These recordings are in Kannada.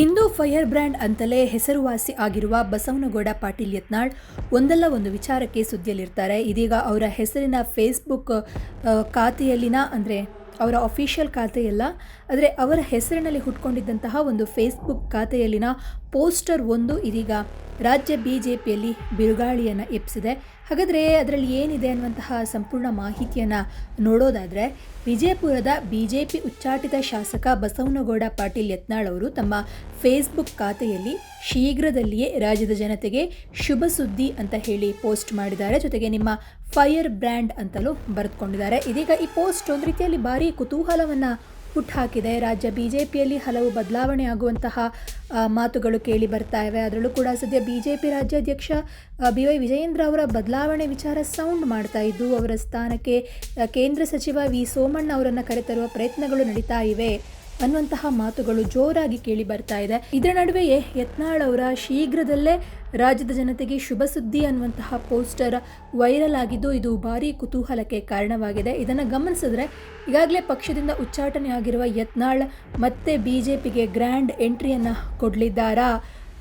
ಹಿಂದೂ ಫೈರ್ ಬ್ರ್ಯಾಂಡ್ ಅಂತಲೇ ಹೆಸರುವಾಸಿ ಆಗಿರುವ ಬಸವನಗೌಡ ಪಾಟೀಲ್ ಯತ್ನಾಳ್ ಒಂದಲ್ಲ ಒಂದು ವಿಚಾರಕ್ಕೆ ಸುದ್ದಿಯಲ್ಲಿರ್ತಾರೆ. ಇದೀಗ ಅವರ ಹೆಸರಿನ ಫೇಸ್ಬುಕ್ ಖಾತೆಯಲ್ಲಿನ ಅಂದರೆ ಅವರ ಅಫಿಷಿಯಲ್ ಖಾತೆಯಲ್ಲ, ಆದರೆ ಅವರ ಹೆಸರಿನಲ್ಲಿ ಹುಟ್ಕೊಂಡಿದ್ದಂತಹ ಒಂದು ಫೇಸ್ಬುಕ್ ಖಾತೆಯಲ್ಲಿನ ಪೋಸ್ಟರ್ ಒಂದು ಇದೀಗ ರಾಜ್ಯ ಬಿ ಜೆ ಪಿಯಲ್ಲಿ ಬಿರುಗಾಳಿಯನ್ನು ಎಪ್ಪಿಸಿದೆ ಹಾಗಾದರೆ ಅದರಲ್ಲಿ ಏನಿದೆ ಅನ್ನುವಂತಹ ಸಂಪೂರ್ಣ ಮಾಹಿತಿಯನ್ನು ನೋಡೋದಾದರೆ, ವಿಜಯಪುರದ ಬಿ ಜೆ ಪಿ ಉಚ್ಚಾಟಿತ ಶಾಸಕ ಬಸವನಗೌಡ ಪಾಟೀಲ್ ಯತ್ನಾಳ್ ಅವರು ತಮ್ಮ ಫೇಸ್ಬುಕ್ ಖಾತೆಯಲ್ಲಿ ಶೀಘ್ರದಲ್ಲಿಯೇ ರಾಜ್ಯದ ಜನತೆಗೆ ಶುಭ ಸುದ್ದಿ ಅಂತ ಹೇಳಿ ಪೋಸ್ಟ್ ಮಾಡಿದ್ದಾರೆ. ಜೊತೆಗೆ ನಿಮ್ಮ ಫೈರ್ ಬ್ರ್ಯಾಂಡ್ ಅಂತಲೂ ಬರೆದುಕೊಂಡಿದ್ದಾರೆ. ಇದೀಗ ಈ ಪೋಸ್ಟ್ ಒಂದು ರೀತಿಯಲ್ಲಿ ಭಾರಿ ಕುತೂಹಲವನ್ನು ಹುಟ್ಟುಹಾಕಿದೆ ರಾಜ್ಯ ಬಿ ಜೆ ಪಿಯಲ್ಲಿ ಹಲವು ಬದಲಾವಣೆ ಆಗುವಂತಹ ಮಾತುಗಳು ಕೇಳಿ ಬರ್ತಾ ಇವೆ. ಅದರಲ್ಲೂ ಕೂಡ ಸದ್ಯ ಬಿ ಜೆ ಪಿ ರಾಜ್ಯಾಧ್ಯಕ್ಷ ಬಿ ವೈ ವಿಜಯೇಂದ್ರ ಅವರ ಬದಲಾವಣೆ ವಿಚಾರ ಸೌಂಡ್ ಮಾಡ್ತಾ ಇದ್ದು, ಅವರ ಸ್ಥಾನಕ್ಕೆ ಕೇಂದ್ರ ಸಚಿವ ವಿ ಸೋಮಣ್ಣ ಅವರನ್ನು ಕರೆತರುವ ಪ್ರಯತ್ನಗಳು ನಡೀತಾ ಇವೆ. ಅನ್ನುವಂತಹ ಮಾತುಗಳು ಜೋರಾಗಿ ಕೇಳಿ ಬರ್ತಾ ಇದೆ. ಇದರ ನಡುವೆಯೇ ಯತ್ನಾಳ್ ಅವರ ಶೀಘ್ರದಲ್ಲೇ ರಾಜ್ಯದ ಜನತೆಗೆ ಶುಭ ಸುದ್ದಿ ಅನ್ನುವಂತಹ ಪೋಸ್ಟರ್ ವೈರಲ್ ಆಗಿದ್ದು, ಇದು ಭಾರಿ ಕುತೂಹಲಕ್ಕೆ ಕಾರಣವಾಗಿದೆ. ಇದನ್ನು ಗಮನಿಸಿದ್ರೆ ಈಗಾಗಲೇ ಪಕ್ಷದಿಂದ ಉಚ್ಚಾಟನೆ ಆಗಿರುವ ಯತ್ನಾಳ್ ಮತ್ತೆ ಬಿ ಜೆ ಪಿಗೆ ಗ್ರ್ಯಾಂಡ್ ಎಂಟ್ರಿಯನ್ನು ಕೊಡಲಿದ್ದಾರಾ?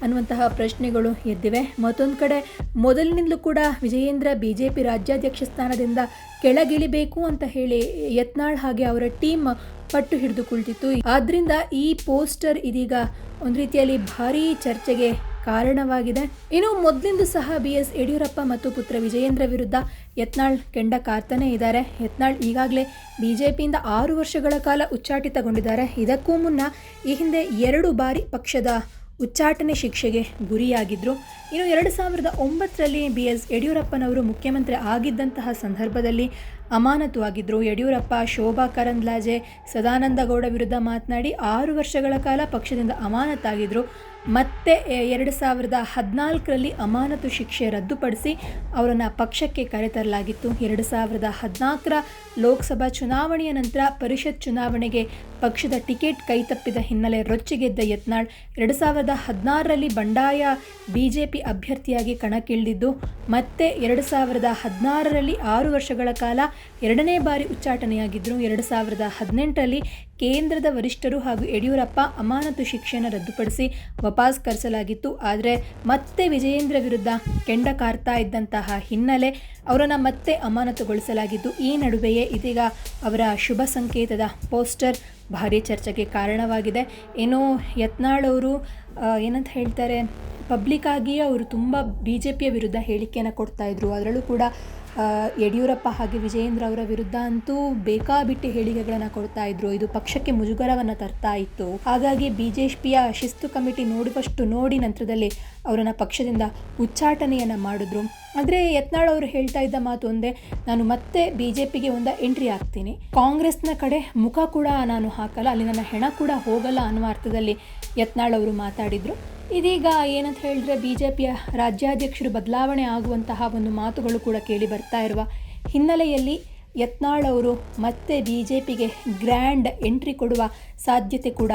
ಅನ್ನುವಂತಹ ಪ್ರಶ್ನೆಗಳು ಎದ್ದಿವೆ. ಮತ್ತೊಂದು ಕಡೆ, ಮೊದಲಿನಿಂದಲೂ ಕೂಡ ವಿಜಯೇಂದ್ರ ಬಿ ಜೆ ಪಿ ರಾಜ್ಯಾಧ್ಯಕ್ಷ ಸ್ಥಾನದಿಂದ ಕೆಳಗಿಳಿಬೇಕು ಅಂತ ಹೇಳಿ ಯತ್ನಾಳ್ ಹಾಗೆ ಅವರ ಟೀಮ್ ಪಟ್ಟು ಹಿಡಿದು ಆದ್ರಿಂದ ಈ ಪೋಸ್ಟರ್ ಇದೀಗ ಒಂದು ರೀತಿಯಲ್ಲಿ ಭಾರೀ ಚರ್ಚೆಗೆ ಕಾರಣವಾಗಿದೆ. ಇನ್ನು ಮೊದಲಿಂದ ಸಹ ಬಿ ಎಸ್ ಯಡಿಯೂರಪ್ಪ ಮತ್ತು ಪುತ್ರ ವಿಜಯೇಂದ್ರ ವಿರುದ್ಧ ಯತ್ನಾಳ್ ಕೆಂಡ ಕಾರ್ತಾನೆ ಇದ್ದಾರೆ. ಯತ್ನಾಳ್ ಈಗಾಗಲೇ ಬಿಜೆಪಿಯಿಂದ ಆರು ವರ್ಷಗಳ ಕಾಲ ಉಚ್ಚಾಟಿತಗೊಂಡಿದ್ದಾರೆ. ಇದಕ್ಕೂ ಮುನ್ನ ಈ ಹಿಂದೆ ಎರಡು ಬಾರಿ ಪಕ್ಷದ ಉಚ್ಚಾಟನೆ ಶಿಕ್ಷೆಗೆ ಗುರಿಯಾಗಿದ್ದರು ಇನ್ನು ಎರಡು ಸಾವಿರದ ಒಂಬತ್ತರಲ್ಲಿ ಬಿ ಎಸ್ ಯಡಿಯೂರಪ್ಪನವರು ಮುಖ್ಯಮಂತ್ರಿ ಆಗಿದ್ದಂತಹ ಸಂದರ್ಭದಲ್ಲಿ ಅಮಾನತು ಆಗಿದ್ದರು ಯಡಿಯೂರಪ್ಪ, ಶೋಭಾ ಕರಂದ್ಲಾಜೆ ಸದಾನಂದಗೌಡ ವಿರುದ್ಧ ಮಾತನಾಡಿ ಆರು ವರ್ಷಗಳ ಕಾಲ ಪಕ್ಷದಿಂದ ಅಮಾನತಾಗಿದ್ದರು ಮತ್ತೆ ಎರಡು ಸಾವಿರದ ಹದಿನಾಲ್ಕರಲ್ಲಿ ಅಮಾನತು ಶಿಕ್ಷೆ ರದ್ದುಪಡಿಸಿ ಅವರನ್ನು ಪಕ್ಷಕ್ಕೆ ಕರೆತರಲಾಗಿತ್ತು. ಎರಡು ಸಾವಿರದ ಹದಿನಾಲ್ಕರ ಲೋಕಸಭಾ ಚುನಾವಣೆಯ ನಂತರ ಪರಿಷತ್ ಚುನಾವಣೆಗೆ ಪಕ್ಷದ ಟಿಕೆಟ್ ಕೈತಪ್ಪಿದ ಹಿನ್ನೆಲೆ ರೊಚ್ಚಿಗೆದ್ದ ಯತ್ನಾಳ್, ಎರಡು ಸಾವಿರದ ಹದಿನಾರರಲ್ಲಿ ಬಂಡಾಯ ಬಿ ಜೆ ಪಿ ಅಭ್ಯರ್ಥಿಯಾಗಿ ಕಣಕ್ಕಿಳಿದಿದ್ದು, ಮತ್ತೆ ಎರಡು ಸಾವಿರದ ಹದಿನಾರರಲ್ಲಿ ಆರು ವರ್ಷಗಳ ಕಾಲ ಎರಡನೇ ಬಾರಿ ಉಚ್ಚಾಟನೆಯಾಗಿದ್ದರು ಎರಡು ಸಾವಿರದ ಹದಿನೆಂಟರಲ್ಲಿ ಕೇಂದ್ರದ ವರಿಷ್ಠರು ಹಾಗೂ ಯಡಿಯೂರಪ್ಪ ಅಮಾನತು ಶಿಕ್ಷಣ ರದ್ದುಪಡಿಸಿ ವಾಪಸ್ ಕರೆಸಲಾಗಿತ್ತು. ಆದರೆ ಮತ್ತೆ ವಿಜಯೇಂದ್ರ ವಿರುದ್ಧ ಕೆಂಡ ಕಾರ್ತಾ ಇದ್ದಂತಹ ಹಿನ್ನೆಲೆ ಅವರನ್ನು ಮತ್ತೆ ಅಮಾನತುಗೊಳಿಸಲಾಗಿದ್ದು, ಈ ನಡುವೆಯೇ ಇದೀಗ ಅವರ ಶುಭ ಸಂಕೇತದ ಪೋಸ್ಟರ್ ಭಾರೀ ಚರ್ಚೆಗೆ ಕಾರಣವಾಗಿದೆ. ಏನೋ ಯತ್ನಾಳವರು ಏನಂತ ಹೇಳ್ತಾರೆ ಪಬ್ಲಿಕ್ ಆಗಿಯೇ ಅವರು ತುಂಬ ಬಿ ಜೆ ಪಿಯ ವಿರುದ್ಧ ಹೇಳಿಕೆಯನ್ನು ಕೊಡ್ತಾಯಿದ್ರು ಅದರಲ್ಲೂ ಕೂಡ ಯಡಿಯೂರಪ್ಪ ಹಾಗೆ ವಿಜಯೇಂದ್ರ ಅವರ ವಿರುದ್ಧ ಅಂತೂ ಬೇಕಾಬಿಟ್ಟಿ ಹೇಳಿಕೆಗಳನ್ನು ಕೊಡ್ತಾ ಇದ್ರು. ಇದು ಪಕ್ಷಕ್ಕೆ ಮುಜುಗರವನ್ನು ತರ್ತಾ ಇತ್ತು. ಹಾಗಾಗಿ ಬಿ ಜೆ ಪಿಯ ಶಿಸ್ತು ಕಮಿಟಿ ನೋಡುವಷ್ಟು ನೋಡಿ ನಂತರದಲ್ಲಿ ಅವರನ್ನು ಪಕ್ಷದಿಂದ ಉಚ್ಚಾಟನೆಯನ್ನು ಮಾಡಿದ್ರು. ಆದರೆ ಯತ್ನಾಳ್ ಅವರು ಹೇಳ್ತಾ ಇದ್ದ ಮಾತು ಒಂದೇ, ನಾನು ಮತ್ತೆ ಬಿ ಜೆ ಪಿಗೆ ಒಂದು ಎಂಟ್ರಿ ಆಗ್ತೀನಿ ಕಾಂಗ್ರೆಸ್ನ ಕಡೆ ಮುಖ ಕೂಡ ನಾನು ಹಾಕಲ್ಲ, ಅಲ್ಲಿ ನನ್ನ ಹೆಣ ಕೂಡ ಹೋಗಲ್ಲ ಅನ್ನುವ ಅರ್ಥದಲ್ಲಿ ಯತ್ನಾಳ್ ಅವರು ಮಾತಾಡಿದರು. ಇದೀಗ ಏನಂತ ಹೇಳಿದ್ರೆ ಬಿ ಜೆ ಪಿಯ ರಾಜ್ಯಾಧ್ಯಕ್ಷರು ಬದಲಾವಣೆ ಆಗುವಂತಹ ಒಂದು ಮಾತುಗಳು ಕೂಡ ಕೇಳಿ ಬರ್ತಾ ಇರುವ ಹಿನ್ನೆಲೆಯಲ್ಲಿ ಯತ್ನಾಳ್ ಅವರು ಮತ್ತೆ ಬಿ ಜೆ ಪಿಗೆ ಗ್ರ್ಯಾಂಡ್ ಎಂಟ್ರಿ ಕೊಡುವ ಸಾಧ್ಯತೆ ಕೂಡ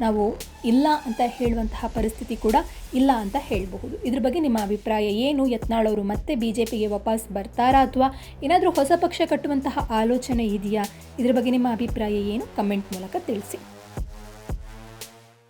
ನಾವು ಇಲ್ಲ ಅಂತ ಹೇಳುವಂತಹ ಪರಿಸ್ಥಿತಿ ಕೂಡ ಇಲ್ಲ ಅಂತ ಹೇಳಬಹುದು. ಇದ್ರ ಬಗ್ಗೆ ನಿಮ್ಮ ಅಭಿಪ್ರಾಯ ಏನು? ಯತ್ನಾಳ್ ಅವರು ಮತ್ತೆ ಬಿ ಜೆ ಪಿಗೆ ವಾಪಸ್ ಬರ್ತಾರಾ ಅಥವಾ ಏನಾದರೂ ಹೊಸ ಪಕ್ಷ ಕಟ್ಟುವಂತಹ ಆಲೋಚನೆ ಇದೆಯಾ? ಇದ್ರ ಬಗ್ಗೆ ನಿಮ್ಮ ಅಭಿಪ್ರಾಯ ಏನು? ಕಮೆಂಟ್ ಮೂಲಕ ತಿಳಿಸಿ.